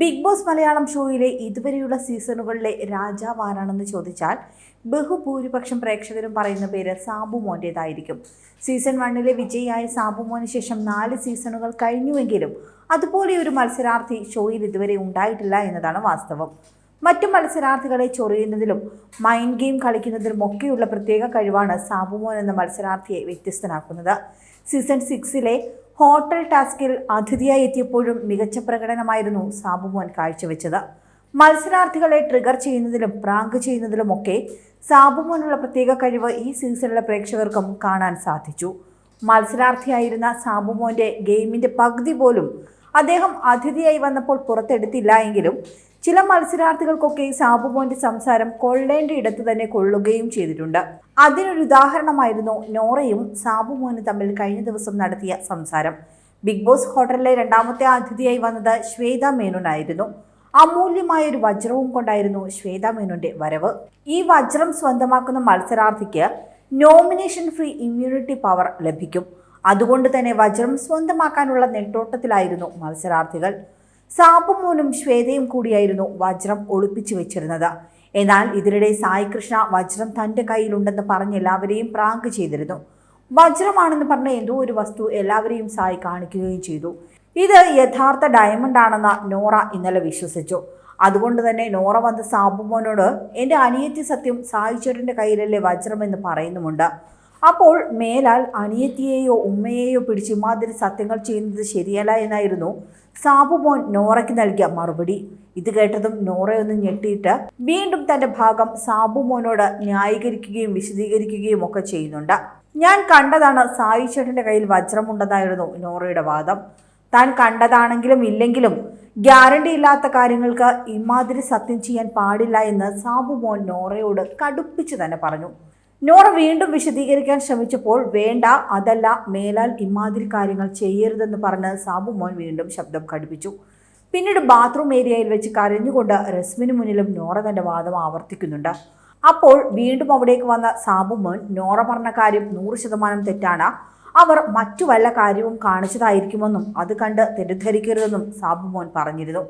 Big boss Malayalam ഷോയിലെ ഇതുവരെയുള്ള സീസണുകളിലെ രാജാവ് ആരാണെന്ന് ചോദിച്ചാൽ ബഹുഭൂരിപക്ഷം പ്രേക്ഷകരും പറയുന്ന പേര് സാബു മോന്റേതായിരിക്കും. സീസൺ വണ്ണിലെ വിജയിയായ സാബു മോന് ശേഷം നാല് സീസണുകൾ കഴിഞ്ഞുവെങ്കിലും അതുപോലെ ഒരു മത്സരാർത്ഥി ഷോയിൽ ഇതുവരെ ഉണ്ടായിട്ടില്ല എന്നതാണ് വാസ്തവം. മറ്റു മത്സരാർത്ഥികളെ ചൊറിയുന്നതിലും മൈൻഡ് ഗെയിം കളിക്കുന്നതിലും ഒക്കെയുള്ള പ്രത്യേക കഴിവാണ് സാബുമോൻ എന്ന മത്സരാർത്ഥിയെ വ്യത്യസ്തനാക്കുന്നത്. സീസൺ സിക്സിലെ ഹോട്ടൽ ടാസ്കിൽ അതിഥിയായി എത്തിയപ്പോഴും മികച്ച പ്രകടനമായിരുന്നു സാബുമോൻ കാഴ്ചവെച്ചത്. മത്സരാർത്ഥികളെ ട്രിഗർ ചെയ്യുന്നതിലും പ്രാങ്ക് ചെയ്യുന്നതിലുമൊക്കെ സാബുമോനുള്ള പ്രത്യേക കഴിവ് ഈ സീസണിലെ പ്രേക്ഷകർക്കും കാണാൻ സാധിച്ചു. മത്സരാർത്ഥിയായിരുന്ന സാബുമോന്റെ ഗെയിമിന്റെ പകുതി പോലും അദ്ദേഹം അതിഥിയായി വന്നപ്പോൾ പുറത്തെടുത്തില്ല എങ്കിലും ചില മത്സരാർത്ഥികൾക്കൊക്കെ സാബുമോന്റെ സംസാരം കൊള്ളേണ്ട ഇടത്ത് തന്നെ കൊള്ളുകയും ചെയ്തിട്ടുണ്ട്. അതിനൊരു ഉദാഹരണമായിരുന്നു നോറയും സാബുമോനും തമ്മിൽ കഴിഞ്ഞ ദിവസം നടത്തിയ സംസാരം. ബിഗ് ബോസ് ഹോട്ടലിലെ രണ്ടാമത്തെ അതിഥിയായി വന്നത് ശ്വേത മേനോനായിരുന്നു. അമൂല്യമായ ഒരു വജ്രവും കൊണ്ടായിരുന്നു ശ്വേത മേനോന്റെ വരവ്. ഈ വജ്രം സ്വന്തമാക്കുന്ന മത്സരാർത്ഥിക്ക് നോമിനേഷൻ ഫ്രീ ഇമ്മ്യൂണിറ്റി പവർ ലഭിക്കും. അതുകൊണ്ട് തന്നെ വജ്രം സ്വന്തമാക്കാനുള്ള നെട്ടോട്ടത്തിലായിരുന്നു മത്സരാർത്ഥികൾ. സാബുമോനും ശ്വേതയും കൂടിയായിരുന്നു വജ്രം ഒളിപ്പിച്ചു വെച്ചിരുന്നത്. എന്നാൽ ഇതിനിടെ സായി കൃഷ്ണ വജ്രം തന്റെ കയ്യിലുണ്ടെന്ന് പറഞ്ഞ് എല്ലാവരെയും പ്രാങ്ക് ചെയ്തിരുന്നു. വജ്രമാണെന്ന് പറഞ്ഞ എന്തോ ഒരു വസ്തു എല്ലാവരെയും സായി കാണിക്കുകയും ചെയ്തു. ഇത് യഥാർത്ഥ ഡയമണ്ട് ആണെന്ന് നോറ ഇന്നലെ വിശ്വസിച്ചു. അതുകൊണ്ട് തന്നെ നോറ വന്ന് സാബുമോനോട് എന്റെ അനിയത്തി സത്യം സായി ചേട്ടന്റെ കയ്യിലല്ലേ വജ്രമെന്ന് പറയുന്നുമുണ്ട്. അപ്പോൾ മേലാൽ അനിയത്തിയെയോ ഉമ്മയെയോ പിടിച്ച് ഇമാതിരി സത്യങ്ങൾ ചെയ്യുന്നത് ശരിയല്ല എന്നായിരുന്നു സാബുമോൻ നോറയ്ക്ക് നൽകിയ മറുപടി. ഇത് കേട്ടതും നോറയൊന്ന് ഞെട്ടിയിട്ട് വീണ്ടും തന്റെ ഭാഗം സാബു മോനോട് ന്യായീകരിക്കുകയും വിശദീകരിക്കുകയും ഒക്കെ ചെയ്യുന്നുണ്ട്. ഞാൻ കണ്ടതാണ് സായി ചേട്ടന്റെ കയ്യിൽ വജ്രമുണ്ടെന്നായിരുന്നു നോറയുടെ വാദം. താൻ കണ്ടതാണെങ്കിലും ഇല്ലെങ്കിലും ഗ്യാരണ്ടി ഇല്ലാത്ത കാര്യങ്ങൾക്ക് ഇമാതിരി സത്യം ചെയ്യാൻ പാടില്ല എന്ന് സാബു മോൻ നോറയോട് കടുപ്പിച്ച് തന്നെ പറഞ്ഞു. നോറ വീണ്ടും വിശദീകരിക്കാൻ ശ്രമിച്ചപ്പോൾ വേണ്ട അതല്ല മേലാൽ ഇമാതിരി കാര്യങ്ങൾ ചെയ്യരുതെന്ന് പറഞ്ഞ് സാബു മോൻ വീണ്ടും ശബ്ദം കടുപ്പിച്ചു പിന്നീട് ബാത്റൂം ഏരിയയിൽ വെച്ച് കരഞ്ഞുകൊണ്ട് റസ്മിന് മുന്നിലും നോറ തന്റെ വാദം ആവർത്തിക്കുന്നുണ്ട്. അപ്പോൾ വീണ്ടും അവിടേക്ക് വന്ന സാബു മോൻ നോറ പറഞ്ഞ കാര്യം നൂറ് ശതമാനം തെറ്റാണ്. അവർ മറ്റു വല്ല കാര്യവും കാണിച്ചതായിരിക്കുമെന്നും അത് കണ്ട് തെറ്റിദ്ധരിക്കരുതെന്നും സാബു മോൻ പറഞ്ഞിരുന്നു.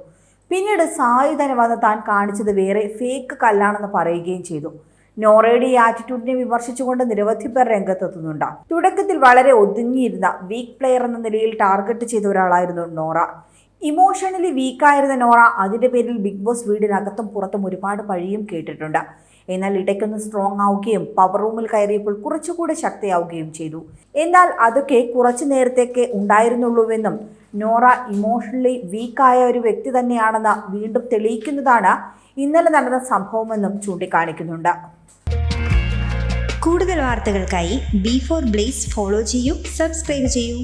പിന്നീട് സായി വന്ന് താൻ കാണിച്ചത് വേറെ ഫേക്ക് കല്ലാണെന്ന് പറയുകയും ചെയ്തു. നോറയുടെ ഈ ആറ്റിറ്റ്യൂഡിനെ വിമർശിച്ചുകൊണ്ട് നിരവധി പേർ രംഗത്തെത്തുന്നുണ്ട്. തുടക്കത്തിൽ വളരെ ഒതുങ്ങിയിരുന്ന വീക്ക് പ്ലെയർ എന്ന നിലയിൽ ടാർഗറ്റ് ചെയ്ത ഒരാളായിരുന്നു നോറ. ഇമോഷണലി വീക്കായിരുന്ന നോറ അതിന്റെ പേരിൽ ബിഗ് ബോസ് വീടിനകത്തും പുറത്തും ഒരുപാട് പഴിയും കേട്ടിട്ടുണ്ട്. എന്നാൽ ഇടയ്ക്കൊന്ന് സ്ട്രോങ് ആവുകയും പവർ റൂമിൽ കയറിയപ്പോൾ കുറച്ചുകൂടെ ശക്തിയാവുകയും ചെയ്തു. എന്നാൽ അതൊക്കെ കുറച്ചു നേരത്തേക്ക് ഉണ്ടായിരുന്നുള്ളൂവെന്നും നോറ ഇമോഷണലി വീക്കായ ഒരു വ്യക്തി തന്നെയാണെന്ന് വീണ്ടും തെളിയിക്കുന്നതാണ് ഇന്നലെ നടന്ന സംഭവമെന്നും ചൂണ്ടിക്കാണിക്കുന്നുണ്ട്. കൂടുതൽ വാർത്തകൾക്കായി ബി ഫോർ ബ്ലേസ് ഫോളോ ചെയ്യൂ സബ്സ്ക്രൈബ് ചെയ്യൂ.